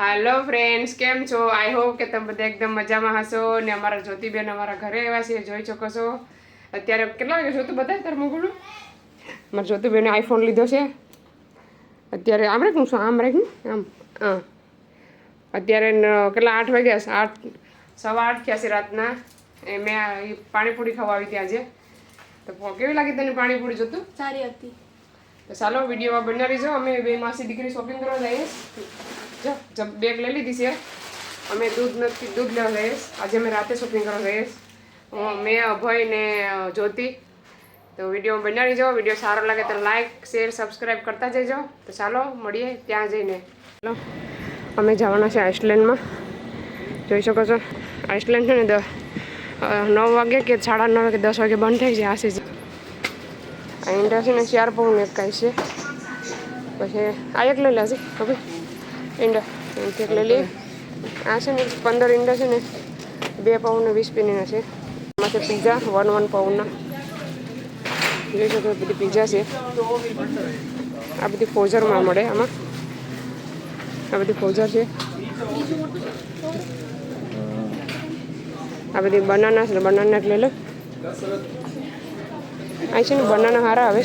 હાલો friends કેમ છો? I hope કે તમે બધા એકદમ મજામાં હશો ને અમારા જ્યોતિબેન અમારા ઘરે આવ્યા છે. જોઈ શકો છો. અત્યારે કેટલા વાગે જોતું બતાય તારે મોકલું મારા જ્યોતિબેને આઈફોન લીધો છે. અત્યારે આમ રાખું શું? આમ રાખું આમ હા. અત્યારે કેટલા? આઠ વાગ્યા છે. આઠ સવા આઠ થયા છે રાતના. એ મેં એ પાણીપુરી ખાવા આવી ત્યાં આજે. તો કેવી લાગી તને પાણીપુરી જોતું? સારી હતી. તો ચાલો વિડીયોમાં બનાવી જો અમે બે માસી દીકરી શોપિંગ કરવા જઈએ. જો બેગ લઈ લીધી છે. અમે દૂધ નથી, દૂધ લેવા જઈએ આજે અમે રાતે શોપિંગ કરવા જઈએ હું, મેં, અભય ને જ્યોતિ. તો વીડિયો બનાવી જાઓ. વીડિયો સારો લાગે તો લાઈક શેર સબસ્ક્રાઈબ કરતા જજો. તો ચાલો, મળીએ ત્યાં જઈને. ચાલો, અમે જવાના છે આઇસલેન્ડમાં. જોઈ શકો છો, આઇસલેન્ડ છે ને નવ વાગે કે સાડા નવ કે દસ વાગે બંધ થઈ જાય આશે આ ઈંડા છે ને, ચાર પાઉન્ડ એક કાંઈ છે. પછી આ એક લઈ લેજે, ખબર? ઈંડા. અહીંથી એક લઈ આ છે ને, પંદર ઈંડા છે ને, બે પાઉન્ડ વીસ પીનીના છે. એમાં છે પીઝા વન વન પાઉન્ડના જોઈ શકો બધી પીઝા છે. આ બધી ફોઝરમાં મળે આમાં. આ બધી ફોઝર છે. આ બધી બનાના છે, બનાના લઈ લો. આ છે ને, બનાના હારા આવે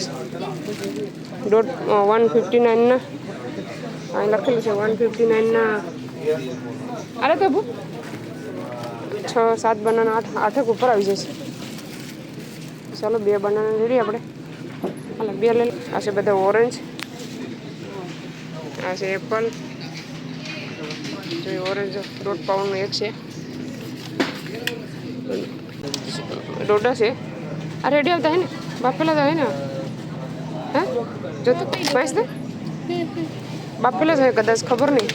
દોઢ વન ફિફ્ટી નાઇનના અહીં લખેલું છે વન ફિફ્ટી નાઇનના અરે તો છ સાત બનાના આઠ આઠેક ઉપર આવી જશે. ચાલો બે બનાના લઈ લઈએ આપણે. હાલો બે લઈ. આ છે બધા ઓરેન્જ આ છે એપલ જો ઓરેન્જ દોઢ પાઉન્ડનું એક છે. ડોડા છે. આ રેડી આવતા હે ને? બાફેલા તો હે ને? હે? માઈસ ને બાફેલા કદાચ ખબર નહીં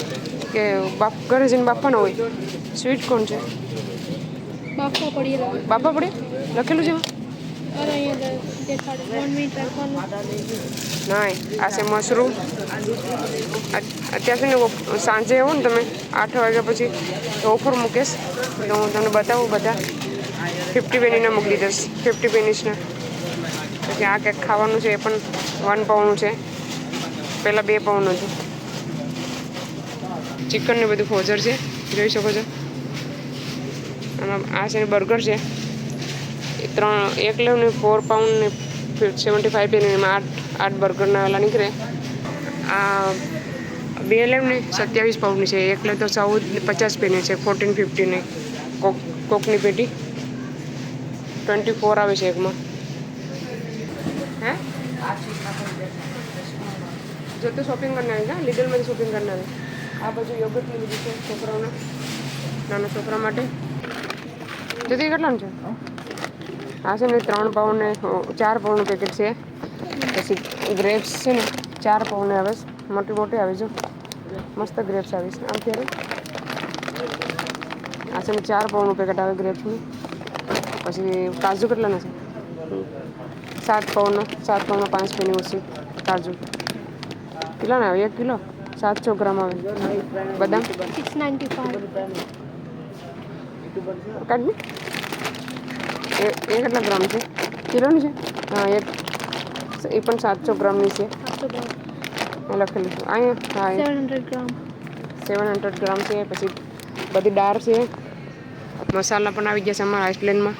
કે બાપ ઘરે જઈને બાપાના હોય. સ્વીટ કોણ છે? બાપા પડે લખેલું છે નાય આ છે મશરૂમ. અત્યારથી ને સાંજે આવો ને તમે આઠ વાગ્યા પછી તો ઓફર મૂકીશ. તો હું તમને બતાવું બધા. ફિફ્ટી પેનીના મૂકી દઈશ. ફિફ્ટી પેનીસના પછી આ કંઈક ખાવાનું છે એ પણ વન પાઉન્ડનું છે. પહેલાં બે પાઉન્ડનું હતું ચિકનને બધું ફોઝર છે. જોઈ શકો છો. આમાં આ છે ને બર્ગર છે. એ ત્રણ, એક લેવ ને ફોર પાઉન્ડ ને સેવન્ટી ફાઈવ પેન એમાં આઠ આઠ બર્ગરના વેલા નીકળે. આ બે લેવ ને સત્યાવીસ પાઉન્ડની છે. એક લેવ તો ચૌદ, પચાસ પેની છે. ફોર્ટીન ફિફ્ટીની કોક, કોકની પેટી. ટ્વેન્ટી ફોર આવે છે એકમાં. હે? જો તો શોપિંગ કરનાર લીડલમાંથી શોપિંગ કરનાર આ બાજુ યોગર્ટ લીધું છે છોકરાઓના નાના છોકરા માટે. જતી કેટલાનું છે? આ છે ને ત્રણ પાઉન્ડ ને ચાર પાઉન્ડનું પેકેટ છે. પછી ગ્રેપ્સ છે ને ચાર પાઉન્ડ આવે છે. મોટી મોટી આવે છે. મસ્ત ગ્રેપ્સ આવે છે. આમ ત્યારે આ છે ને ચાર પાઉન્ડનું પેકેટ આવે ગ્રેપ્સનું પછી કાજુ કેટલાના છે? સાત પાઉન્ડનો સાત પાઉન્ડનો પાંચ પેની ઓછી કાજુ. કેટલાના આવે? એક કિલો? સાતસો ગ્રામ આવે. બદામ? સિક્સ નાઇન્ટી ફાઈવ કાઢ એ કેટલા ગ્રામ છે? કિલોની છે? હા એક. એ પણ સાતસો ગ્રામની છે. લખેલું છે. અહીંયા હા seven hundred gram. Seven hundred gram છે પછી બધી દાળ છે. મસાલા પણ આવી ગયા છે અમારા આઇસલેન્ડમાં.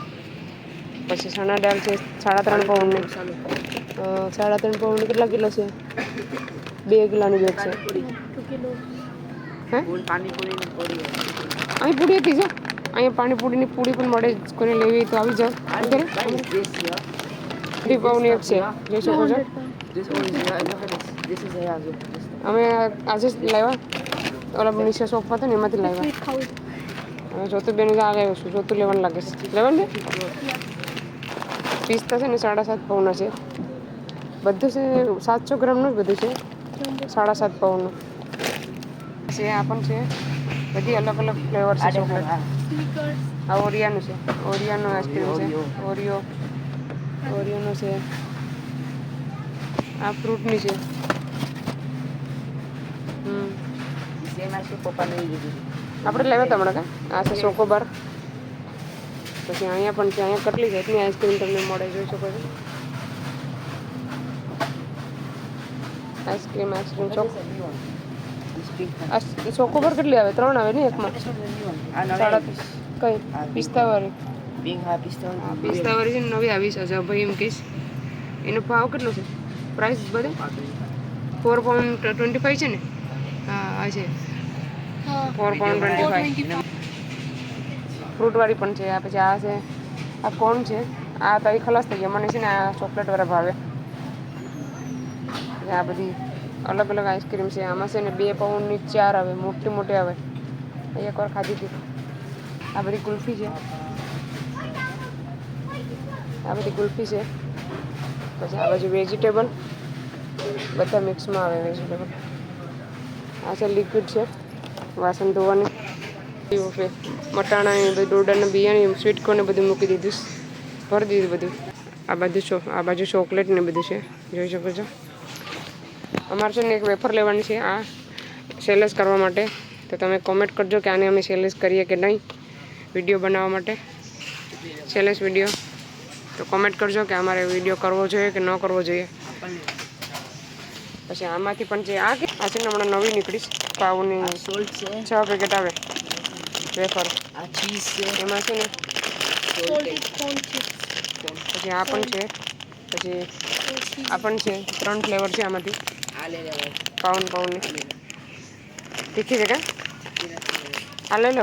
પછી ચણા દાળ છે સાડા ત્રણ પાઉન્ડની સાડા ત્રણ પાઉન્ડ કેટલા કિલો છે? બે કિલોની બેગ છે. હે? અહીં પૂરી હતી જો. અહીંયા પાણીપુરીની પૂરી પણ મળે કોઈને લેવી તો આવી જાઓ. દીપાવની એક છે. જોઈ શકો છો. અમે આજે લાવ્યા. ઓલા નીચે સોફા હતો ને એમાંથી લાવ્યા. અમે જોતું બેન આ લાવ્યો છું. જોતું લેવાનું લાગે છે. લેવાનું પિસ્તા છે ને સાડા સાત પાઉના છે. બધું છે, સાતસો ગ્રામનું જ બધું છે. સાડા સાત પાઉનું છે આ પણ છે બધી અલગ અલગ ફ્લેવર છે ચોકલેટ આ ઓરિયાનું છે. ઓરિયાનો આઈસ્ક્રીમ છે. ઓરિયો. ઓરિયોનો છે. આ ફ્રૂટની છે. હમ. આપણે લેવા હતા હમણાં કા? આ છે ચોકોબાર પછી અહીંયા પણ છે અહીંયા કેટલી જાતની આઈસ્ક્રીમ તમને મળે જોઈ શકો છો. આઈસ્ક્રીમ આઈસ્ક્રીમ ચોક. આ ચોકોબર કેટલી આવે? ત્રણ આવે ને એકમાં? સાડા કઈ? પિસ્તાવાળી. પિસ્તાવાળી. છે ને નવી આવી છે અજય ભાઈ એમ કહીશ. એનો ભાવ કેટલો છે? પ્રાઇસ બધે? ફોર પાઉન્ડ ટ્વેન્ટી ફાઈવ છે ને? હા આ છે. હા. ફોર પાઉન્ડ ટ્વેન્ટી ફાઈવ ફ્રૂટવાળી પણ છે. આ પછી આ છે. આ કોણ છે? આ તો ખલાસ થઈ ગયા. મને છે ને આ ચોકલેટવાળા ભાવે. અને આ બધી અલગ અલગ આઈસ્ક્રીમ છે. આમાં છે ને બે પાઉન્ડની ચાર આવે, મોટી મોટી આવે. એકવાર ખાધી હતી. આ બધી કુલ્ફી છે. આ બધી કુલ્ફી છે. પછી આ બાજુ વેજીટેબલ બધા મિક્સમાં આવે વેજીટેબલ આ છે લિક્વિડ છે. વાસણ ધોવાની. છે. મટાણા એ બધું ડોડાના બિયાની સ્વીટ કોર્ન બધું મૂકી દીધું ભરી દીધું બધું. આ બાજુ આ બાજુ ચોકલેટ ને બધું છે. જોઈ શકો છો. અમારે છે ને એક વેફર લેવાની છે આ સેલેસ કરવા માટે. તો તમે કોમેન્ટ કરજો કે આને અમે સેલેસ કરીએ કે નહીં વીડિયો બનાવવા માટે. સેલેસ વીડિયો તો કોમેન્ટ કરજો કે અમારે વીડિયો કરવો જોઈએ કે ન કરવો જોઈએ. પછી આમાંથી પણ જે આ કે આ છે ને હમણાં નવી નીકળીશ પાઉની સોલ્ટ છે. છ પેકેટ આવે. વેફર. આ છે. એમાં છે ને પછી આ પણ છે. પછી આ પણ છે. ત્રણ ફ્લેવર છે આમાંથી. લઈ પાઉન તીખી છે કે લઈ લો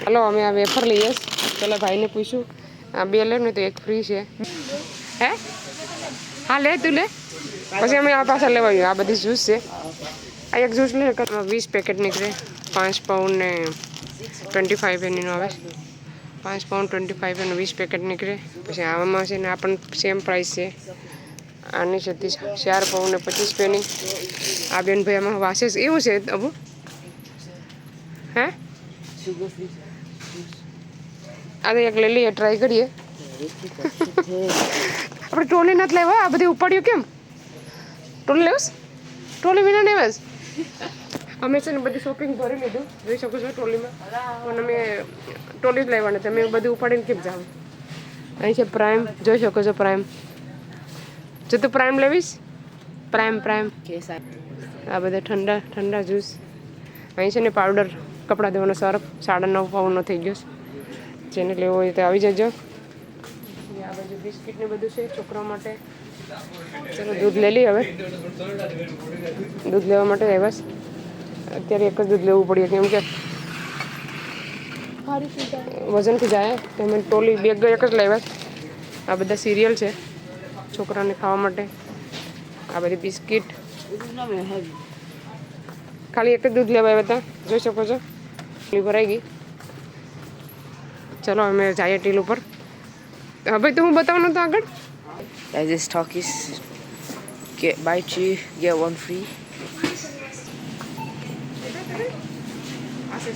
હાલો અમે આ વેફર લઈએ પેલા ભાઈને પૂછ્યું બે લે ને તો એક ફ્રી છે હે હા લે તું લે પછી અમે આ પાછા લેવા આવ્યું આ બધી જ્યુસ છે આ એક જ્યુસ લે વીસ પેકેટ નીકળે પાંચ પાઉન્ડ ને ટ્વેન્ટી ફાઈવ એનીનો આવે પાંચ પાઉન્ડ ટ્વેન્ટી ફાઈવ એનું વીસ પેકેટ નીકળે પછી આવામાં છે ને આ પણ સેમ પ્રાઇસ છે આની છે ચાર પાઉન્ડ ને પચીસ પેની આ બેન ભાઈ આમાં વાસે એવું છે અબુ? હે? આ તો એક લઈ લઈએ ટ્રાય કરીએ. આપણે ટ્રોલી નથી લેવા આ બધી ઉપાડ્યું કેમ? ટ્રોલી લેવસ? ટ્રોલી વિના બસ અમે છે ને બધી શોપિંગ ભરી લીધું. જોઈ શકો છો ટ્રોલીમાં પણ અમે ટ્રોલી જ લેવાના તમે બધું ઉપાડીને કેમ જાવ? અહીં છે પ્રાઇમ જોઈ શકો છો પ્રાઇમ જો તું પ્રાઇમ લેવીશ? પ્રાઇમ પ્રાઇમ આ બધા ઠંડા ઠંડા જ્યુસ અહીં છે ને પાવડર કપડાં ધોવાનો સર્ફ સાડા નવ પાઉન્ડનો થઈ ગયો છે. જેને લેવો હોય તો આવી જજો. આ બાજુ બિસ્કિટ ને બધું છે છોકરા માટે. ચલો દૂધ લઈ લઈ હવે. દૂધ લેવા માટે આવ્યા અત્યારે એક જ દૂધ લેવું પડ્યું કેમ કે વજનથી જાય. તો મેં ટોલી બેગ એક જ લેવા આ બધા સિરિયલ છે. છોકરાને ખાવા માટે. આ બધી બિસ્કિટ. ખાલી એક જ દૂધ લેવા આવ્યા હતા. જોઈ શકો છો. ટોલી ભરાઈ ગઈ. ચલો અમે જઈએ ટીલ ઉપર. હવે તો હું બતાવવાનું તો આગળ? એઝ ઇઝ ટોકીસ કે buy two get one free.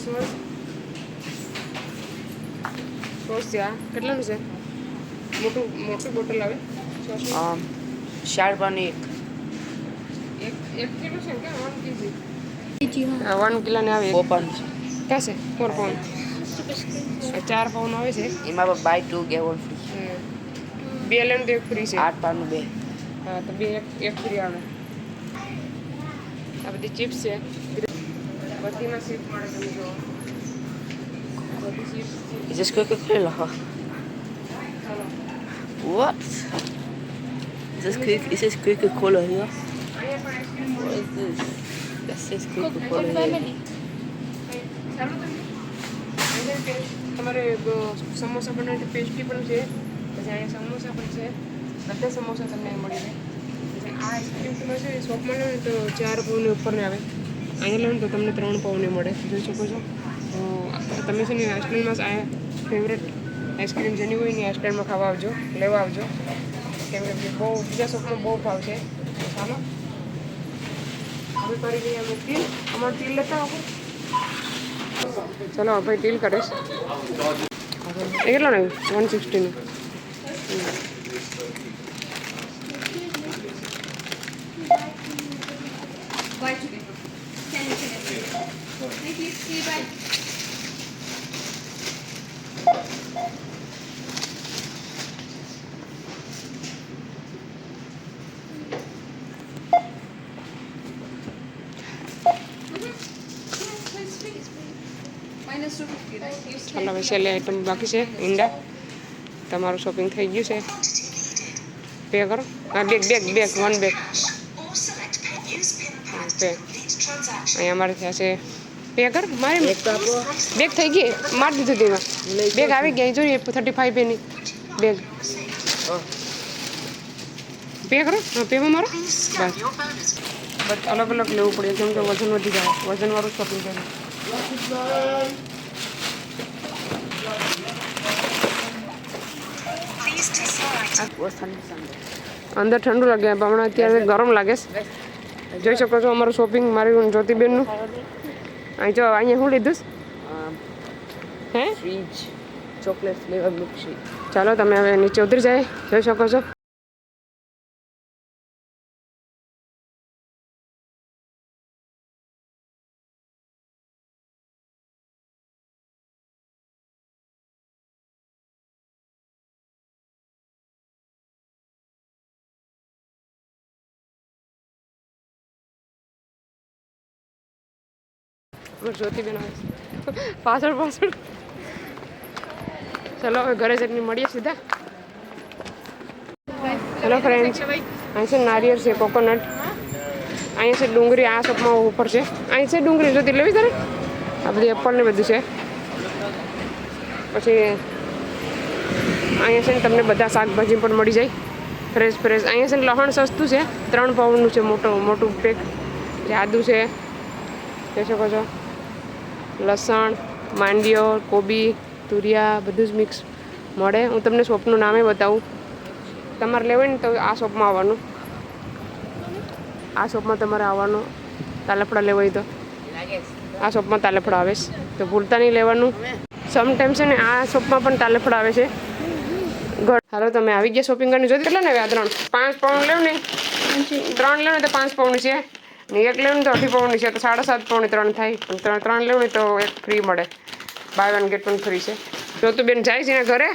Sauce sauce આ કેટલાનું છે? મોટું મોટી બોટલ આવે. Um, એક. કિલો વન કિલોની આવે ફોર પાન છે? ક્યાં છે ફોર પાઉન્ડ ચાર પાઉન્ડ આવે છે. એમાં બાય ટુ free. હમ. બે લેન તો એક ફ્રી છે. આઠ પાનનું બે. હા તો બે એક એક ફ્રી આવે. આ બધી ચિપ્સ છે. બધીમાં સીટ મળે તમે જો બધી chips What? Is this Coca is this Coca-Cola here? અહીંયા પણ What is this? That says coke Coca-Cola here. તમારે સમોસા બનાવવાની પેસ્ટ્રી પણ છે પછી અહીંયા સમોસા પણ છે બધા સમોસા તમને મળી રહે આ આઈસ્ક્રીમ તમે છે શોપમાં લો ને તો ચાર પાઉની ઉપરની આવે અહીંયા લો ને તો તમને ત્રણ પાઉને મળે જોઈ શકો છો તો તમે છે ને આઈસ્ક્રીમમાં આ ફેવરેટ આઈસ્ક્રીમ જેની હોય ને આ સ્ટેન્ડમાં ખાવા આવજો લેવા આવજો કેમ કે બહુ બીજા શોખનો બહુ ભાવ છે ચાલો હવે કરી લઈએ અમે ડીલ અમારું ડીલ લેતા આવો. ચલો, ભાઈ ડીલ કરે છે. કેટલો ને? વન સિક્સટીનું Thank you. ચાલો હવે છેલ્લી આઈટમ બાકી છે ઈંડા. તમારું શોપિંગ થઈ ગયું છે. પે કરો. હા bag bag bag one bag pay અહીંયા અમારે થયા છે. પે કર. મારે બેગ થઈ ગઈ. મારી દીધું તેમાં. બેગ આવી ગઈ. જોઈએ thirty five penny bag pay કરો. પેમાં મારો. બસ. બસ અલગ અલગ લેવું પડે. કેમ કે વજન વધી જાય. વજનવાળું શોપિંગ કરે અંદર ઠંડુ લાગે હમણાં અત્યારે ગરમ લાગે છે. જોઈ શકો છો અમારું શોપિંગ મારી જ્યોતિબેનનું. અહીં જો અહીંયા શું લીધું હે? chocolate flavor milkshake. ચાલો તમે હવે નીચે ઉતરી જાય જોઈ શકો છો. અમારી જ્યોતિબેન પાછળ પાછળ. ચલો, હવે ઘરે જઈને મળીએ સીધા. હેલો ફ્રેન્ડ્સ અહીં છે નારિયેળ છે કોકોનટ અહીંયા છે ડુંગળી, આ શોપમાં ઉપર છે. અહીં છે ડુંગળી, જોતી લેવી તારે? આ બધી એપલ ને બધું છે. પછી અહીંયા છે ને તમને બધા શાકભાજી પણ મળી જાય. ફ્રેશ ફ્રેશ અહીંયા છે ને લહણ સસ્તું છે. ત્રણ પાઉન્ડનું છે મોટું મોટું પેક જે આદુ છે. જોઈ શકો છો. લસણ, માંડ્યો, કોબી, તુરિયા, બધું જ મિક્સ મળે. હું તમને શોપનું નામે બતાવું. તમારે લેવું ને તો આ શોપમાં આવવાનું. આ શોપમાં તમારે આવવાનું. તાલફડા લેવા હોય તો. આ શોપમાં તાલફડા આવે છે. તો ભૂલતા નહીં લેવાનું. સમટાઈમ છે ને આ શોપમાં પણ તાલફડા આવે છે. હાલો, તમે આવી ગયા શોપિંગ કરીને જોઈ કેટલા ને? આવ્યા ત્રણ. પાંચ પાઉન્ડ લેવું ને? ત્રણ લેવું ને તો પાંચ પાઉન્ડ છે. ને એક લેવું તો અઢી પાઉન્ડ છે, તો સાડા સાત પાઉન્ડ ત્રણ થાય. ત્રણ ત્રણ લેવું તો એક ફ્રી મળે. Buy one get one free છે. જોતુબેન જાય છે એના ઘરે?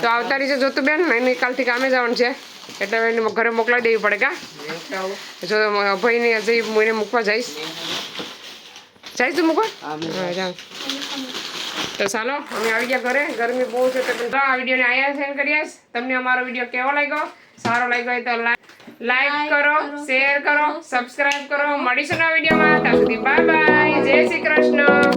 તો આવતા રહી છે જોતુબેન એને કાલથી કામે જવાનું છે. એટલે એને ઘરે મોકલાવી દેવી પડે, કા? જો ભાઈને જઈ હું એને મૂકવા જઈશ. જઈશ તું મૂકવા? જાઉં. તો ચાલો, અમે આવી ગયા ઘરે. ગરમી બહુ છે, તો આ વિડીયોને અહીંયા સેન્ડ કરીએ તમને અમારો વીડિયો કેવો લાગ્યો? સારો લાગ્યો હોય તો લાઈક કરો શેર કરો સબસ્ક્રાઇબ કરો. મળીશું નવા વિડીયોમાં. ત્યાં સુધી બાય બાય જય શ્રી કૃષ્ણ.